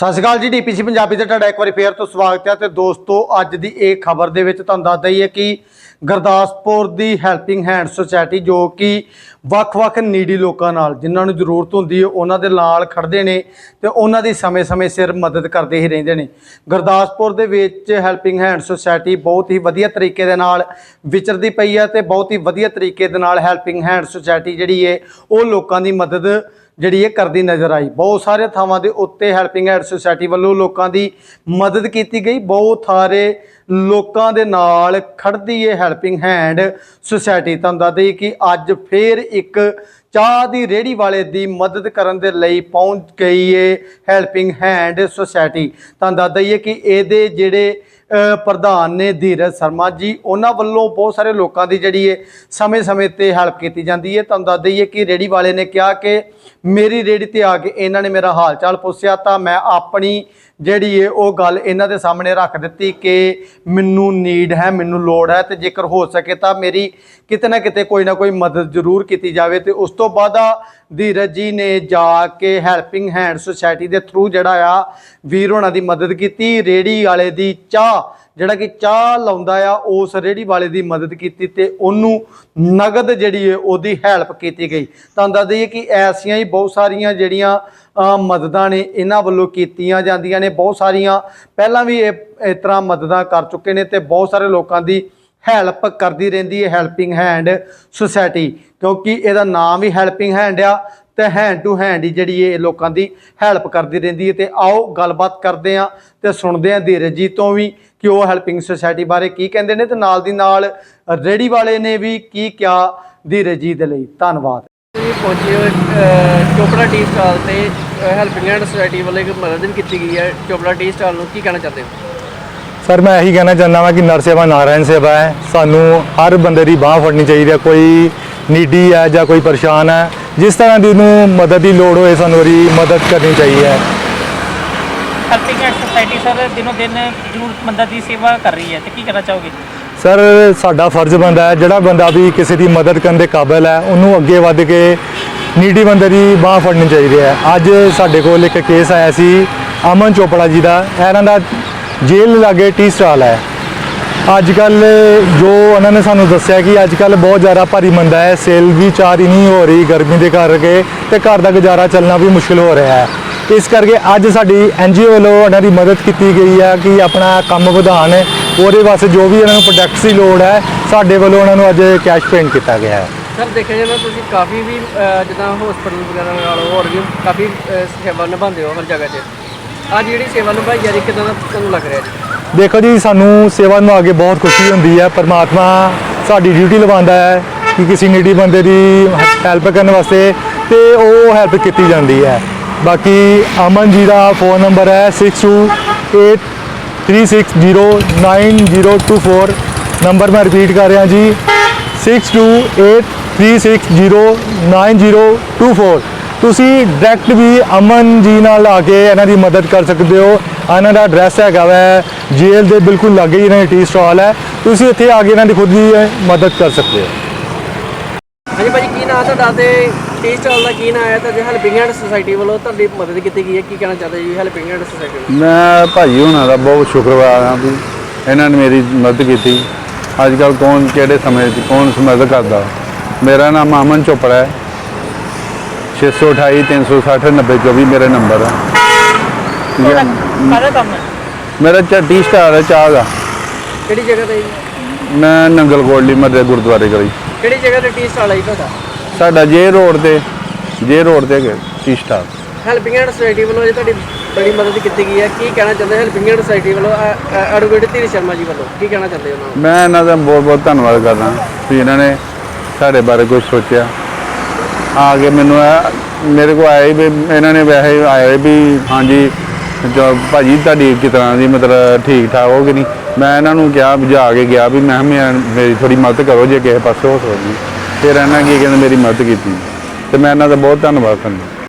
ਸਤਿ ਸ਼੍ਰੀ ਅਕਾਲ ਜੀ ਡੀਪੀਸੀ ਪੰਜਾਬੀ ਤੇ ਤੁਹਾਡਾ ਇੱਕ ਵਾਰੀ ਫੇਰ ਤੋਂ ਸਵਾਗਤ ਹੈ ਤੇ ਦੋਸਤੋ, ਅੱਜ ਦੀ ਇਹ ਖਬਰ ਦੇ ਵਿੱਚ ਤੁਹਾਨੂੰ ਦੱਸ ਦਈਏ ਕਿ ਗੁਰਦਾਸਪੁਰ ਦੀ ਹੈਲਪਿੰਗ ਹੈਂਡ ਸੁਸਾਇਟੀ ਜੋ ਕਿ ਵੱਖ-ਵੱਖ ਨੀਡੀ ਲੋਕਾਂ ਨਾਲ ਜਿਨ੍ਹਾਂ ਨੂੰ ਜ਼ਰੂਰਤ ਹੁੰਦੀ ਹੈ, ਉਹਨਾਂ ਦੇ ਨਾਲ ਖੜਦੇ ਨੇ ਤੇ ਉਹਨਾਂ ਦੀ ਸਮੇਂ-ਸਮੇਂ ਸਿਰ ਮਦਦ ਕਰਦੇ ਹੀ ਰਹਿੰਦੇ ਨੇ। ਗੁਰਦਾਸਪੁਰ ਦੇ ਵਿੱਚ ਹੈਲਪਿੰਗ ਹੈਂਡ ਸੁਸਾਇਟੀ ਬਹੁਤ ਹੀ ਵਧੀਆ ਤਰੀਕੇ ਦੇ ਨਾਲ ਵਿਚਰਦੀ ਪਈ ਹੈ ਤੇ ਬਹੁਤ ਹੀ ਵਧੀਆ ਤਰੀਕੇ ਦੇ ਨਾਲ ਹੈਲਪਿੰਗ ਹੈਂਡ ਸੁਸਾਇਟੀ ਜਿਹੜੀ ਹੈ, ਉਹ ਲੋਕਾਂ ਦੀ ਮਦਦ ਜਿਹੜੀ ਇਹ ਕਰਦੀ ਨਜ਼ਰ ਆਈ। ਬਹੁਤ ਸਾਰੇ ਥਾਵਾਂ ਦੇ ਉੱਤੇ ਹੈਲਪਿੰਗ ਹੈਂਡ ਸੁਸਾਇਟੀ ਵੱਲੋਂ ਲੋਕਾਂ ਦੀ ਮਦਦ ਕੀਤੀ ਗਈ। ਬਹੁਤ ਸਾਰੇ ਲੋਕਾਂ ਦੇ ਨਾਲ ਖੜਦੀ ਇਹ ਹੈਲਪਿੰਗ ਹੈਂਡ ਸੁਸਾਇਟੀ ਤੁਹਾਨੂੰ ਦੱਸ ਦਈਏ ਕਿ ਅੱਜ ਫੇਰ ਇੱਕ ਚਾਹ ਦੀ ਰੇੜੀ ਵਾਲੇ ਦੀ ਮਦਦ ਕਰਨ ਦੇ ਲਈ ਪਹੁੰਚ ਗਈ ਏ ਹੈਲਪਿੰਗ ਹੈਂਡ ਸੁਸਾਇਟੀ ਤੁਹਾਨੂੰ ਦੱਸ ਦਈਏ ਕਿ ਇਹਦੇ ਜਿਹੜੇ ਪ੍ਰਧਾਨ ਨੇ ਧੀਰਜ ਸ਼ਰਮਾ ਜੀ, ਉਹਨਾਂ ਵੱਲੋਂ ਬਹੁਤ ਸਾਰੇ ਲੋਕਾਂ ਦੀ ਜਿਹੜੀ ਹੈ ਸਮੇਂ-ਸਮੇਂ ਤੇ ਹੈਲਪ ਕੀਤੀ ਜਾਂਦੀ ਹੈ। ਤੁਹਾਨੂੰ ਦੱਸ ਦਈਏ ਕਿ ਰੇੜੀ ਵਾਲੇ ਨੇ ਕਿਹਾ ਕਿ ਮੇਰੀ ਰੇੜੀ ਤੇ ਆ ਕੇ ਇਹਨਾਂ ਨੇ ਮੇਰਾ ਹਾਲ ਚਾਲ ਪੁੱਛਿਆ ਤਾਂ ਮੈਂ ਆਪਣੀ ਜਿਹੜੀ ਹੈ ਉਹ ਗੱਲ ਇਹਨਾਂ ਦੇ ਸਾਹਮਣੇ ਰੱਖ ਦਿੱਤੀ ਕਿ ਮੈਨੂੰ ਨੀਡ ਹੈ, ਮੈਨੂੰ ਲੋੜ ਹੈ ਤੇ ਜੇਕਰ ਹੋ ਸਕੇ ਤਾਂ ਮੇਰੀ ਕਿਤੇ ਨਾ ਕਿਤੇ ਕੋਈ ਨਾ ਕੋਈ ਮਦਦ ਜ਼ਰੂਰ ਕੀਤੀ ਜਾਵੇ ਤੇ ਉਸ ਤੋਂ ਬਾਅਦ ਧੀਰਜ ਜੀ ਨੇ ਜਾ ਕੇ ਹੈਲਪਿੰਗ ਹੈਂਡ ਸੁਸਾਇਟੀ ਦੇ ਥਰੂ ਜਿਹੜਾ ਆ, ਵੀਰ ਹੋਣਾ ਦੀ ਮਦਦ ਕੀਤੀ। ਰੇੜੀ ਵਾਲੇ ਦੀ ਚਾਹ ਜਿਹੜਾ ਕਿ ਚਾਹ ਲਾਉਂਦਾ ਆ, ਉਸ ਰੇੜੀ ਵਾਲੇ ਦੀ ਮਦਦ ਕੀਤੀ ਤੇ ਉਹਨੂੰ ਨਗਦ ਜਿਹੜੀ ਹੈ ਉਹਦੀ ਹੈਲਪ ਕੀਤੀ ਗਈ। ਤੁਹਾਨੂੰ ਦੱਸ ਦਈਏ ਕਿ ਐਸੀਆਂ ਹੀ ਬਹੁਤ ਸਾਰੀਆਂ ਜਿਹੜੀਆਂ ਮਦਦਾਂ ਨੇ ਇਹਨਾਂ ਵੱਲੋਂ ਕੀਤੀਆਂ ਜਾਂਦੀਆਂ ਨੇ। ਬਹੁਤ ਸਾਰੀਆਂ, ਪਹਿਲਾਂ ਵੀ ਇਹ, ਇਸ ਤਰ੍ਹਾਂ ਮਦਦਾਂ ਕਰ ਚੁੱਕੇ ਨੇ ਤੇ ਬਹੁਤ ਸਾਰੇ ਲੋਕਾਂ ਦੀ ਹੈਲਪ ਕਰਦੀ ਰਹਿੰਦੀ ਹੈ ਹੈਲਪਿੰਗ ਹੈਂਡ ਸੁਸਾਇਟੀ ਕਿਉਂਕਿ ਇਹਦਾ ਨਾਮ ਵੀ ਹੈਲਪਿੰਗ ਹੈਂਡ ਆ ਤੇ ਹੈਂਡ ਟੂ ਹੈਂਡ ਹੀ ਜਿਹੜੀ ਇਹ ਲੋਕਾਂ ਦੀ ਹੈਲਪ ਕਰਦੀ ਰਹਿੰਦੀ ਹੈ ਤੇ ਆਓ ਗੱਲਬਾਤ ਕਰਦੇ ਆ ਤੇ ਸੁਣਦੇ ਆ ਧੀਰਜ ਜੀ ਤੋਂ ਵੀ ਕਿ ਉਹ ਹੈਲਪਿੰਗ ਸੁਸਾਇਟੀ ਬਾਰੇ ਕੀ ਕਹਿੰਦੇ ਨੇ ਤੇ ਨਾਲ ਦੀ ਨਾਲ ਰੇੜੀ ਵਾਲੇ ਨੇ ਵੀ ਕੀ ਕਿਹਾ ਧੀਰਜ ਜੀ ਦੇ ਲਈ। ਧੰਨਵਾਦ। ਤੁਸੀਂ ਪਹੁੰਚੇ ਹੋ ਅਹ, ਚੋਪੜਾ ਟੀ ਸਟਾਲ ਤੇ ਹੈਲਪਿੰਗ ਹੈਂਡ ਸੁਸਾਇਟੀ ਵੱਲੋਂ ਇੱਕ ਮਦਦ ਕੀਤੀ ਗਈ ਹੈ। ਚੋਪੜਾ ਟੀ ਸਟਾਲ ਨੂੰ ਕੀ ਕਹਿਣਾ ਚਾਹਦੇ ਹੋ? ਸਰ ਮੈਂ ਇਹੀ ਕਹਿਣਾ ਚਾਹੁੰਦਾ ਵਾਂ ਕਿ ਨਰ ਸੇਵਾ ਨਾਰਾਇਣ ਸੇਵਾ ਹੈ। ਸਾਨੂੰ ਹਰ ਬੰਦੇ ਦੀ ਬਾਹ ਫੜਨੀ ਚਾਹੀਦੀ ਹੈ। ਕੋਈ ਨੀਡੀ ਹੈ ਜਾਂ ਕੋਈ ਪਰੇਸ਼ਾਨ ਹੈ ਜਿਸ ਤਰ੍ਹਾਂ ਦੀ ਉਹਨੂੰ ਮਦਦ ਦੀ ਲੋੜ ਹੋਏ ਸਾਨੂੰ ਉਹਦੀ ਮਦਦ ਕਰਨੀ ਚਾਹੀਦੀ ਹੈ। ਹੈਲਪਿੰਗ ਹੈਂਡ ਸੁਸਾਇਟੀ ਸਰ ਦਿਨੋ ਦਿਨ ਜ਼ਰੂਰਤਮੰਦਾਂ ਦੀ ਸੇਵਾ ਕਰ ਰਹੀ ਹੈ ਤੇ ਕੀ ਕਹਿਣਾ ਚਾਹੋਗੇ? ਸਰ ਸਾਡਾ ਫਰਜ਼ ਬਣਦਾ ਹੈ ਜਿਹੜਾ ਬੰਦਾ ਵੀ ਕਿਸੇ ਦੀ ਮਦਦ ਕਰਨ ਦੇ ਕਾਬਿਲ ਹੈ ਉਹਨੂੰ ਅੱਗੇ ਵੱਧ ਕੇ ਨੀਡੀ ਬੰਦੇ ਦੀ ਬਾਹ ਫੜਨੀ ਚਾਹੀਦੀ ਹੈ। ਅੱਜ ਸਾਡੇ ਕੋਲ ਇੱਕ ਕੇਸ ਆਇਆ ਸੀ ਅਮਨ ਚੋਪੜਾ ਜੀ ਦਾ। ਇਹਨਾਂ ਦਾ ਜੇਲ੍ਹ ਲਾਗੇ ਟੀ ਸਟਾਲ ਹੈ। ਅੱਜ ਕੱਲ ਜੋ ਉਹਨਾਂ ਨੇ ਸਾਨੂੰ ਦੱਸਿਆ ਕਿ ਅੱਜ ਕੱਲ ਬਹੁਤ ਜ਼ਿਆਦਾ ਭਾਰੀ ਮੰਦਾ ਹੈ, ਸੇਲ ਵੀ ਚਾਰ ਹੀ ਨਹੀਂ ਹੋ ਰਹੀ ਗਰਮੀ ਦੇ ਕਰਕੇ ਤੇ ਘਰ ਦਾ ਗੁਜ਼ਾਰਾ ਚੱਲਣਾ ਵੀ ਮੁਸ਼ਕਿਲ ਹੋ ਰਿਹਾ ਹੈ। ਇਸ ਕਰਕੇ ਅੱਜ ਸਾਡੀ ਐਨਜੀਓ ਵੱਲੋਂ ਉਹਨਾਂ ਦੀ ਮਦਦ ਕੀਤੀ ਗਈ ਹੈ ਕਿ ਆਪਣਾ ਕੰਮ ਵਧਾਉਣ। ਉਹਦੇ ਵਾਸਤੇ ਜੋ ਵੀ ਇਹਨਾਂ ਨੂੰ ਪ੍ਰੋਡਕਟਸ ਦੀ ਲੋੜ ਹੈ, ਸਾਡੇ ਵੱਲੋਂ ਉਹਨਾਂ ਨੂੰ ਅੱਜ ਕੈਸ਼ ਪੇਮੈਂਟ ਕੀਤਾ ਗਿਆ ਹੈ। ਸਰ, ਦੇਖਿਆ ਜਾਵੇ ਤੁਸੀਂ ਕਾਫੀ ਵੀ ਜਿੱਦਾਂ ਹਸਪੀਟਲ ਵਗੈਰਾ ਨਾਲ ਹੋਰ ਵੀ ਕਾਫੀ ਸੇਵਾ ਨਿਭਾਉਂਦੇ ਹੋ ਹਰ ਜਗ੍ਹਾ 'ਤੇ। ਅੱਜ ਜਿਹੜੀ ਸੇਵਾ ਨਿਭਾਈ ਜਾ ਰਹੀ, ਕਿਦਾਂ ਦਾ ਤੁਹਾਨੂੰ ਲੱਗ ਰਿਹਾ ਜੀ? ਦੇਖੋ ਜੀ, ਸਾਨੂੰ ਸੇਵਾ ਨੂੰ ਅੱਗੇ ਬਹੁਤ ਖੁਸ਼ੀ ਹੁੰਦੀ ਹੈ, ਪਰਮਾਤਮਾ ਸਾਡੀ ਡਿਊਟੀ ਲਵਾਉਂਦਾ ਹੈ ਕਿ ਕਿਸੇ ਨੀਡੀ ਬੰਦੇ ਦੀ ਹੈਲਪ ਕਰਨ ਵਾਸਤੇ ਤੇ ਉਹ ਹੈਲਪ ਕੀਤੀ ਜਾਂਦੀ ਹੈ। ਬਾਕੀ ਅਮਨ ਜੀ ਦਾ ਫੋਨ ਨੰਬਰ ਹੈ 6283609024 ਨੰਬਰ ਮੈਂ ਰਿਪੀਟ ਕਰ ਰਿਹਾ ਜੀ 6283609024 ਤੁਸੀਂ ਡਾਇਰੈਕਟ ਵੀ ਅਮਨ ਜੀ ਨਾਲ ਆ ਕੇ ਇਹਨਾਂ ਦੀ ਮਦਦ ਕਰ ਸਕਦੇ ਹੋ। ਇਹਨਾਂ ਦਾ ਐਡਰੈਸ ਹੈਗਾ ਵੈ ਜੇਲ੍ਹ ਦੇ ਬਿਲਕੁਲ ਲਾਗੇ ਹੀ ਇਹਨਾਂ ਦੀ ਟੀ ਸਟਾਲ ਹੈ। ਤੁਸੀਂ ਇੱਥੇ ਆ ਕੇ ਇਹਨਾਂ ਦੀ ਖੁਦ ਦੀ ਮਦਦ ਕਰ ਸਕਦੇ ਹੋ। ਹਾਂਜੀ ਭਾਜੀ ਕੀ ਨਾਮ ਤੁਹਾਡਾ ਤੇ ਟੀ ਸਟਾਲ ਦਾ ਕੀ ਨਾਮ ਹੈ? ਤੇ ਹੈਲਪਿੰਗ ਹੈਂਡ ਸੁਸਾਇਟੀ ਵੱਲੋਂ ਤੁਹਾਡੀ ਮਦਦ ਕੀਤੀ ਗਈ ਹੈ। ਕੀ ਕਹਿਣਾ ਚਾਹਦੇ ਜੀ ਹੈਲਪਿੰਗ ਹੈਂਡ ਸੁਸਾਇਟੀ ਮੈਂ ਭਾਜੀ ਹੁਣਾਂ ਦਾ ਬਹੁਤ ਸ਼ੁਕਰਵਾਰ ਹਾਂ ਵੀ ਇਹਨਾਂ ਨੇ ਮੇਰੀ ਮਦਦ ਕੀਤੀ। ਅੱਜ ਕੱਲ ਕੌਣ ਕਿਹੜੇ ਸਮੇਂ 'ਚ ਕੌਣ ਮਦਦ ਕਰਦਾ। ਮੇਰਾ ਨਾਮ ਅਮਨ ਚੋਪੜਾ ਹੈ। 628 360 9024 ਮੇਰਾ ਨੰਬਰ ਹੈ ਠੀਕ ਹੈ ਕਾਹਦਾ ਕੰਮ ਹੈ ਮੇਰਾ ਟੀ ਸਟਾਰ ਹੈ ਚਾਹ ਦਾ ਕਿਹੜੀ ਜਗ੍ਹਾ ਤੇ ਮੈਂ ਨੰਗਲ ਕੋਟਲੀ ਮੱਦੇ ਗੁਰਦੁਆਰੇ ਗਲੀ ਕਿਹੜੀ ਜਗ੍ਹਾ ਤੇ ਟੀ ਸਟਾਲ ਹੈ ਤੁਹਾਡਾ ਸਾਡਾ ਜੇ ਰੋਡ ਤੇ ਜੇ ਰੋਡ ਤੇ T star helping hand society ਵੱਲੋਂ ਜੇ ਤੁਹਾਡੀ ਬੜੀ ਮਦਦ ਕੀਤੀ ਗਈ ਹੈ ਕੀ ਕਹਿਣਾ ਚਾਹੁੰਦੇ ਹੈਲਪਿੰਗ ਹੈਂਡ ਸੁਸਾਇਟੀ ਵੱਲੋਂ ਐਡਵੋਕੇਟ ਧੀਰ ਸ਼ਰਮਾ ਜੀ ਵੱਲੋਂ ਕੀ ਕਹਿਣਾ ਚਾਹੁੰਦੇ ਉਹਨਾਂ ਨੂੰ ਮੈਂ ਇਹਨਾਂ ਦਾ ਬਹੁਤ ਬਹੁਤ ਧੰਨਵਾਦ ਕਰਦਾ ਵੀ ਇਹਨਾਂ ਨੇ ਸਾਡੇ ਬਾਰੇ ਕੁਝ ਸੋਚਿਆ ਆ ਕੇ ਮੈਨੂੰ ਇਹ ਮੇਰੇ ਕੋਲ ਆਏ ਵੀ ਇਹਨਾਂ ਨੇ ਵੈਸੇ ਆਏ ਵੀ ਹਾਂਜੀ, ਜੋ ਭਾਜੀ ਤੁਹਾਡੀ ਕਿਸ ਤਰ੍ਹਾਂ ਦੀ ਮਤਲਬ ਠੀਕ ਠਾਕ ਹੋ ਕਿ ਨਹੀਂ? ਮੈਂ ਇਹਨਾਂ ਨੂੰ ਕਿਹਾ ਵੀ ਕੇ ਗਿਆ ਵੀ, ਮੈਂ ਕਿਹਾ ਮੈਂ- ਮੇਰੀ ਥੋੜੀ ਮਦਦ ਕਰੋ ਜੇ ਕਿਸੇ ਪਾਸੇ ਹੋ ਸਕਦੀ। ਫਿਰ ਇਹਨਾਂ ਕੀ ਕਹਿੰਦੇ, ਮੇਰੀ ਮਦਦ ਕੀਤੀ। ਤੇ ਮੈਂ ਇਹਨਾਂ ਦਾ ਬਹੁਤ ਧੰਨਵਾਦ ਕਰਦਾ